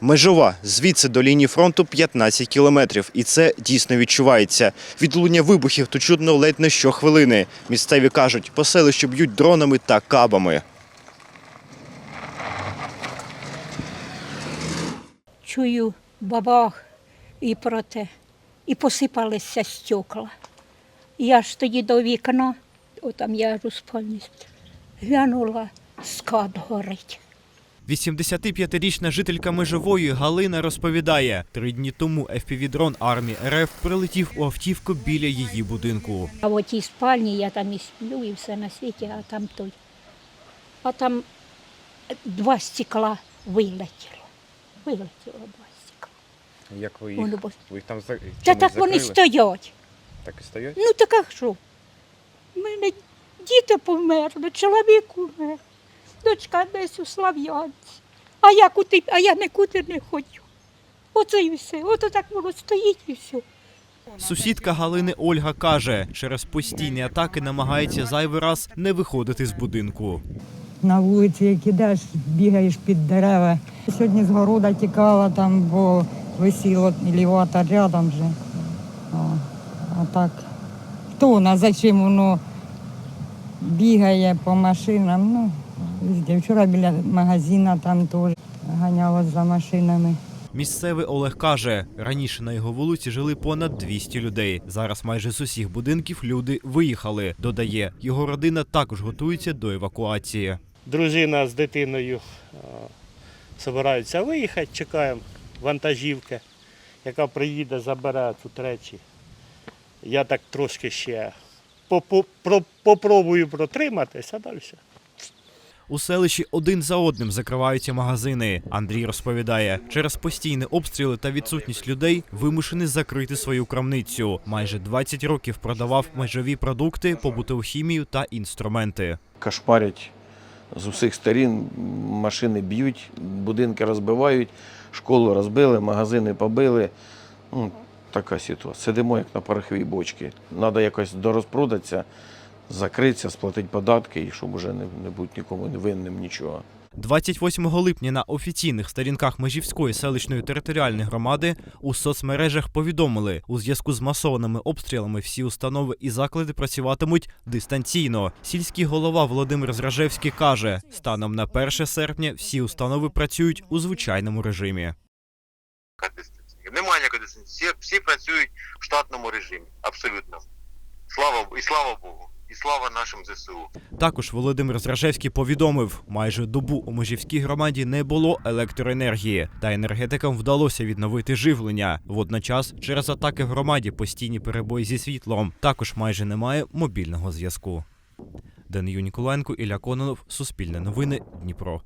Межова звідси до лінії фронту 15 кілометрів, і це дійсно відчувається. Відлуння вибухів то чутно ледь не щохвилини. Місцеві кажуть, по селищу б'ють дронами та кабами. чую бабах і про те. І посипалися стекла. Я ж тоді до вікна, отам я ж у спальні, глянула, скат горить. 85-річна жителька Межової Галина розповідає, три дні тому FPV-дрон армії РФ прилетів у автівку біля її будинку. А в тій спальні я там і сплю, і все на світі, а там той. А там два стекла вилетіло. Вилетіло два стекла. Як ви Воно їх, бо- ви їх там за... Та чимось так вони закрили? стоять. Так і стоять? Ну так а що? У мене діти померли, чоловік умер, дочка десь у Слав'янці. А я куди, а я нікуди не ходжу. Оце і все. Ото так воно стоїть і все. Сусідка Галини Ольга каже, через постійні атаки намагається зайвий раз не виходити з будинку. на вулиці, як ідеш, бігаєш під дерева. Сьогодні з города тікала там, бо висіло елеватор рядом же. О, а так, хто вона, зачем воно бігає по машинам? Ну. Вчора біля магазина там теж ганялась за машинами. Місцевий Олег каже, раніше на його вулиці жили понад 200 людей. Зараз майже з усіх будинків люди виїхали. Додає, його родина також готується до евакуації. дружина з дитиною е, збираються виїхати, чекаємо вантажівки, яка приїде, забере тут речі. Я так трошки ще попробую протриматися, а далі. У селищі один за одним закриваються магазини. Андрій розповідає, через постійні обстріли та відсутність людей вимушений закрити свою крамницю. Майже 20 років продавав межові продукти, побутову хімію та інструменти. кошмарять з усіх сторін, машини б'ють, будинки розбивають, школу розбили, магазини побили. Ну, така ситуація. Сидимо як на пороховій бочці. Треба якось дорозпродатися, закритися, сплатити податки, і щоб уже не, не бути нікому не винним нічого. 28 липня на офіційних сторінках Межівської селищної територіальної громади у соцмережах повідомили, у зв'язку з масованими обстрілами всі установи і заклади працюватимуть дистанційно. Сільський голова Володимир Зражевський каже, станом на 1 серпня всі установи працюють у звичайному режимі. Немає ніякої дистанції. Всі, всі працюють в штатному режимі. Абсолютно. Слава і слава Богу. І слава нашим ЗСУ. Також Володимир Зражевський повідомив, майже добу у Межівській громаді не було електроенергії, та енергетикам вдалося відновити живлення. Водночас, через атаки в громаді постійні перебої зі світлом. Також майже немає мобільного зв'язку. Данию Ніколенко, Ілля Кононов, Суспільне новини, Дніпро.